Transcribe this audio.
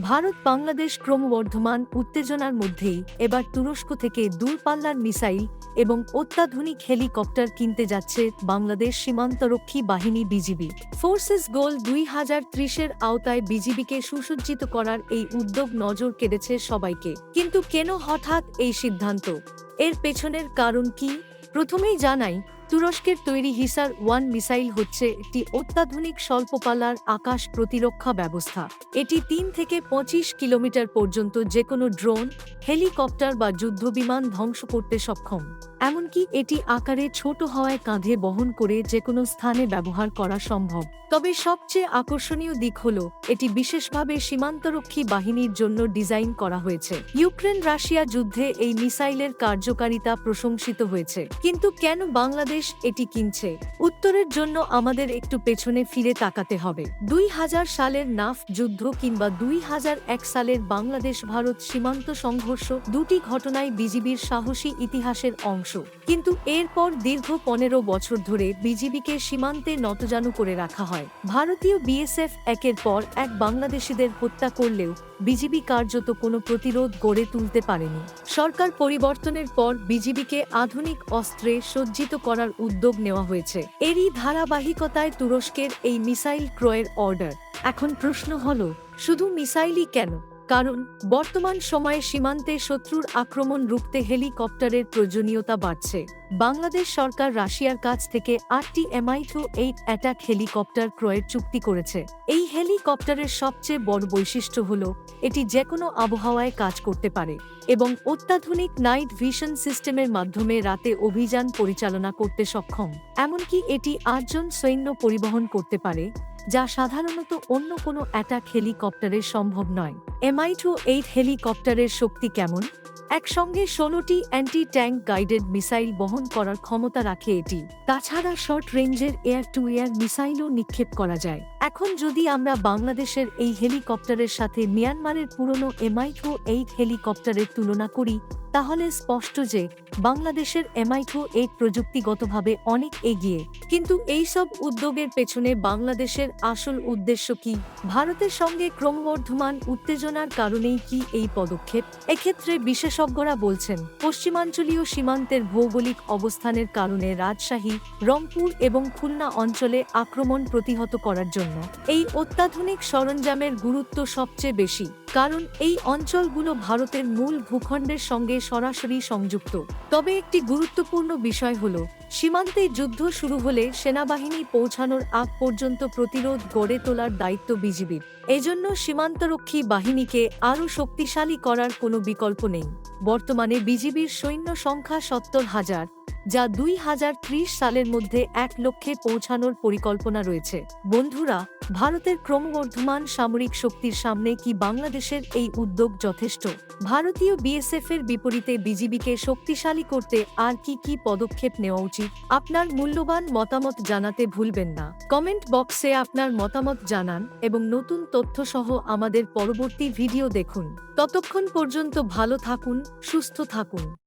ভারত বাংলাদেশ ক্রমবর্ধমান উত্তেজনার মধ্যেই এবার তুরস্ক থেকে দূরপাল্লার মিসাইল এবং অত্যাধুনিক হেলিকপ্টার কিনতে যাচ্ছে বাংলাদেশ সীমান্তরক্ষী বাহিনী বিজিবি। ফোর্সেস গোল দুই হাজার ত্রিশের আওতায় বিজিবিকে সুসজ্জিত করার এই উদ্যোগ নজর কেড়েছে সবাইকে। কিন্তু কেন হঠাৎ এই সিদ্ধান্ত? এর পেছনের কারণ কি? প্রথমেই জানাই তুরস্কের তৈরি হিসার ওয়ান মিসাইল হচ্ছে একটি অত্যাধুনিক স্বল্পপালার আকাশ প্রতিরক্ষা ব্যবস্থা। এটি তিন থেকে পঁচিশ কিলোমিটার পর্যন্ত যে কোনো ড্রোন, হেলিকপ্টার বা যুদ্ধবিমান ধ্বংস করতে সক্ষম। এমনকি এটি আকারে ছোট হওয়ায় কাঁধে বহন করে যে কোনো স্থানে ব্যবহার করা সম্ভব। তবে সবচেয়ে আকর্ষণীয় দিক হল, এটি বিশেষভাবে সীমান্তরক্ষী বাহিনীর জন্য ডিজাইন করা হয়েছে। ইউক্রেন রাশিয়া যুদ্ধে এই মিসাইলের কার্যকারিতা প্রশংসিত হয়েছে। কিন্তু কেন বাংলাদেশ এটি কিনছে? উত্তরের জন্য আমাদের একটু পেছনে ফিরে তাকাতে হবে। দুই হাজার সালের নাফ যুদ্ধ কিংবা দুই হাজার এক সালের বাংলাদেশ ভারত সীমান্ত সংঘর্ষ দুটি ঘটনায় বিজিবির সাহসী ইতিহাসের অংশ। কিন্তু এরপর দীর্ঘ পনেরো বছর ধরে বিজিবিকে সীমান্তে নতজানু করে রাখা হয়। ভারতীয় বিএসএফ একের পর এক বাংলাদেশিদের হত্যা করলেও বিজিবি কার্যত কোনো প্রতিরোধ গড়ে তুলতে পারেনি। সরকার পরিবর্তনের পর বিজিবিকে আধুনিক অস্ত্রে সজ্জিত করার উদ্যোগ নেওয়া হয়েছে। এরই ধারাবাহিকতায় তুরস্কের এই মিসাইল ক্রয়ের অর্ডার। এখন প্রশ্ন হল, শুধু মিসাইলই কেন? কারণ, বর্তমান সময়ে সীমান্তে শত্রুর আক্রমণ রুখতে হেলিকপ্টারের প্রয়োজনীয়তা বাড়ছে। বাংলাদেশ সরকার রাশিয়ার কাছ থেকে আটটি MI two eight attack helicopter ক্রয়ের চুক্তি করেছে। এই হেলিকপ্টারের সবচেয়ে বড় বৈশিষ্ট্য হল, এটি যে কোনো আবহাওয়ায় কাজ করতে পারে এবং অত্যাধুনিক নাইট ভিশন সিস্টেমের মাধ্যমে রাতে অভিযান পরিচালনা করতে সক্ষম। এমনকি এটি আটজন সৈন্য পরিবহন করতে পারে যা সাধারণত অন্য কোনো অ্যাটাক হেলিকপ্টারের সম্ভব নয়। এমআই টু এইট হেলিকপ্টারের শক্তি কেমন? একসঙ্গে ষোলোটি অ্যান্টি ট্যাঙ্ক গাইডেড মিসাইল বহন করার ক্ষমতা রাখে এটি। তাছাড়া শর্ট রেঞ্জের এয়ার টু এয়ার মিসাইলও নিক্ষেপ করা যায়। এখন যদি আমরা বাংলাদেশের এই হেলিকপ্টারের সাথে মিয়ানমারের পুরনো এমআই টু এইট হেলিকপ্টারের তুলনা করি তাহলে স্পষ্ট যে বাংলাদেশের এমআইটু এইট প্রযুক্তিগতভাবে অনেক এগিয়ে। কিন্তু এই সব উদ্যোগের পেছনে বাংলাদেশের আসল উদ্দেশ্য কি? ভারতের সঙ্গে ক্রমবর্ধমান উত্তেজনার কারণেই কি এই পদক্ষেপ? এক্ষেত্রে বিশেষজ্ঞরা বলছেন, পশ্চিমাঞ্চলীয় সীমান্তের ভৌগোলিক অবস্থানের কারণে রাজশাহী, রংপুর এবং খুলনা অঞ্চলে আক্রমণ প্রতিহত করার জন্য। এই অত্যাধুনিক সরঞ্জামের গুরুত্ব সবচেয়ে বেশি। কারণ এই অঞ্চলগুলো ভারতের মূল ভূখণ্ডের সঙ্গে সরাসরি সংযুক্ত। তবে একটি গুরুত্বপূর্ণ বিষয় হল, সীমান্তে যুদ্ধ শুরু হলে সেনাবাহিনী পৌঁছানোর আগ পর্যন্ত প্রতিরোধ গড়ে তোলার দায়িত্ব বিজিবির। এজন্য সীমান্তরক্ষী বাহিনীকে আরও শক্তিশালী করার কোনো বিকল্প নেই। বর্তমানে বিজিবির সৈন্য সংখ্যা সত্তর হাজার। যা দুই হাজার ত্রিশ সালের মধ্যে এক লক্ষে পৌঁছানোর পরিকল্পনা রয়েছে। বন্ধুরা, ভারতের ক্রমবর্ধমান সামরিক শক্তির সামনে কি বাংলাদেশের এই উদ্যোগ যথেষ্ট? ভারতীয় বিএসএফ এর বিপরীতে বিজিবিকে শক্তিশালী করতে আর কি কি পদক্ষেপ নেওয়া উচিত? আপনার মূল্যবান মতামত জানাতে ভুলবেন না। কমেন্ট বক্সে আপনার মতামত জানান এবং নতুন তথ্য সহ আমাদের পরবর্তী ভিডিও দেখুন। ততক্ষণ পর্যন্ত ভালো থাকুন, সুস্থ থাকুন।